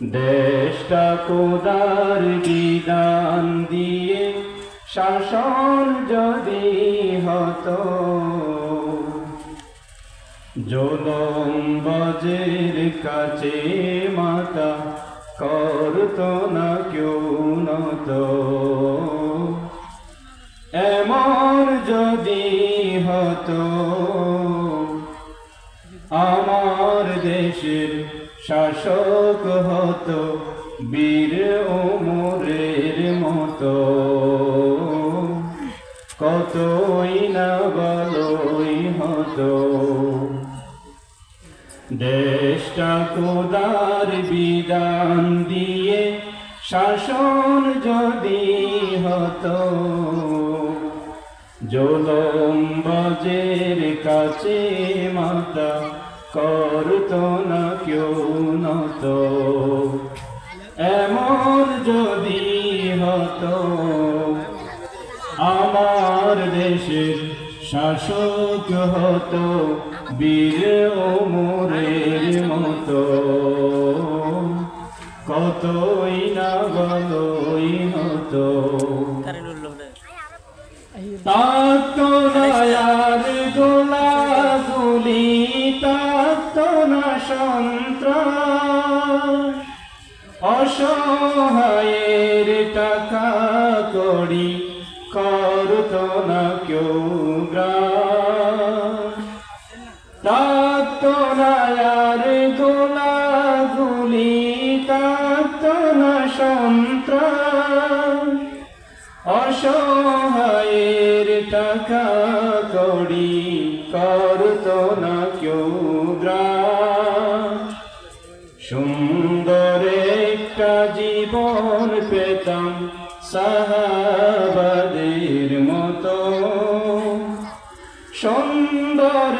দেশটা কোদার বিদান দিয়ে, শাসন যদি হতো, জলম কাছে মাতা করত না কেউ নত। এমন যদি হতো, আমার দেশের শাসক হতো বীর ওমরের মতো। কতই না বলই হতো। দেশটা কোদার বিধান দিয়ে শাসন যদি হতো, জলম বাজের কাছে মাতা করত না কেউ নত। এমন যদি হতো আমার দেশের শাসক হতো বীর ওমরের মতো। কতই না বলই হতো। কারেন্ট সন্ত্রাস অসহায়ের টাকা করি করত না কেউ গ্রাস। তাতো দয়ার গোলা গুলি তাতো না সন্ত্রাস। অসহায়ের টাকা কড়ি করত না কেউ গ্রাস। একটা জীবন পেতাম সাহাবাদের মতো। সুন্দর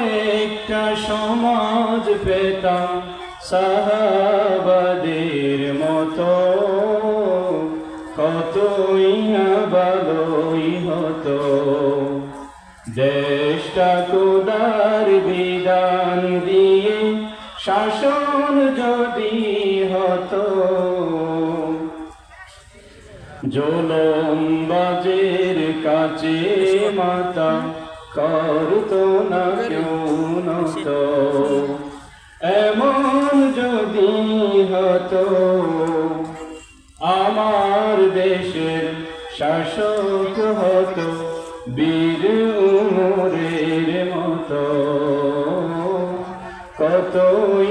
একটা সমাজ পেতাম সাহাবাদের মতো। কতই না ভালোই হতো। দেশটা কোদার বিধান দিয়ে, শাসন যদি হতো জলম বাজের কাছে মাতা করত না কেউ নত। এমন যদি হতো, আমার দেশের শাসক হতো, বীর উমরের মতো। কতই